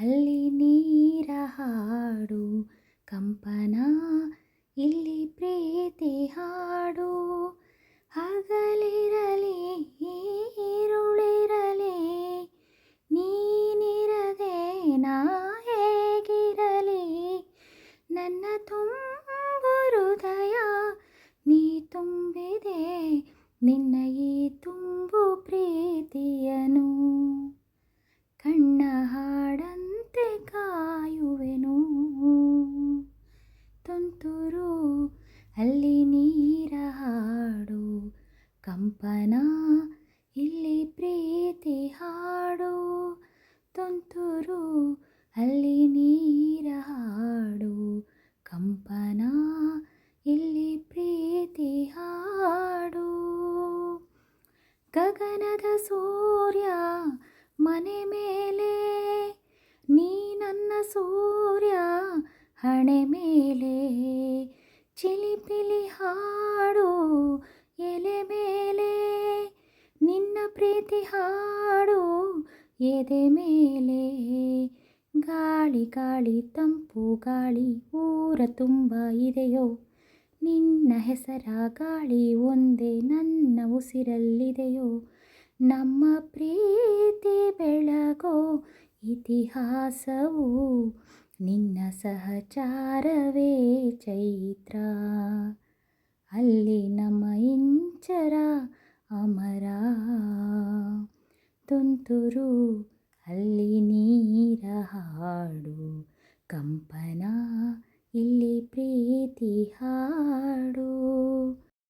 ಅಲ್ಲಿ ನೀರ ಹಾಡು, ಕಂಪನ ಇಲ್ಲಿ ಪ್ರೀತಿ ಹಾಡು. ಹಗಲಿರಲಿ, ಈರುಳಿರಲಿ, ನೀನಿರದೆ ನಾ ಹೇಗಿರಲಿ? ನನ್ನ ತುಂಬ ಹೃದಯ ನೀ ತುಂಬಿದೆ, ನಿನ್ನ ತುಂತುರು, ಅಲ್ಲಿ ನೀರ ಹಾಡು. ಕಂಪನ, ಇಲ್ಲಿ ಪ್ರೀತಿ ಹಾಡು. ತುಂತುರು, ಅಲ್ಲಿ ನೀರ ಹಾಡು. ಕಂಪನ, ಇಲ್ಲಿ ಪ್ರೀತಿ ಹಾಡು. ಗಗನದ ಸೂರ್ಯ, ಮನೆ ಮೇಲೆ ನೀ ನನ್ನ ಸೂರ್ಯ. ಹಣೆ ಮೇಲೆ ಚಿಲಿಪಿಲಿ ಹಾಡು ಎಲೆ ಮೇಲೆ ನಿನ್ನ ಪ್ರೀತಿ ಹಾಡು ಎದೆ ಮೇಲೆ ಗಾಳಿ ಗಾಳಿ ತಂಪು ಗಾಳಿ ಊರ ತುಂಬ ಇದೆಯೋ ನಿನ್ನ ಹೆಸರ ಗಾಳಿ ಒಂದೇ ನನ್ನ ಉಸಿರಲ್ಲಿದೆಯೋ ನಮ್ಮ ಪ್ರೀತಿ ಬೆಳಗೋ ಇತಿಹಾಸವು ನಿನ್ನ ಸಹಚಾರವೇ ಚೈತ್ರ ಅಲ್ಲಿ ನಮ್ಮ ಇಂಚರ ಅಮರ ತುಂತುರು ಅಲ್ಲಿ ನೀರ ಹಾಡು ಕಂಪನ ಇಲ್ಲಿ ಪ್ರೀತಿ ಹಾಡು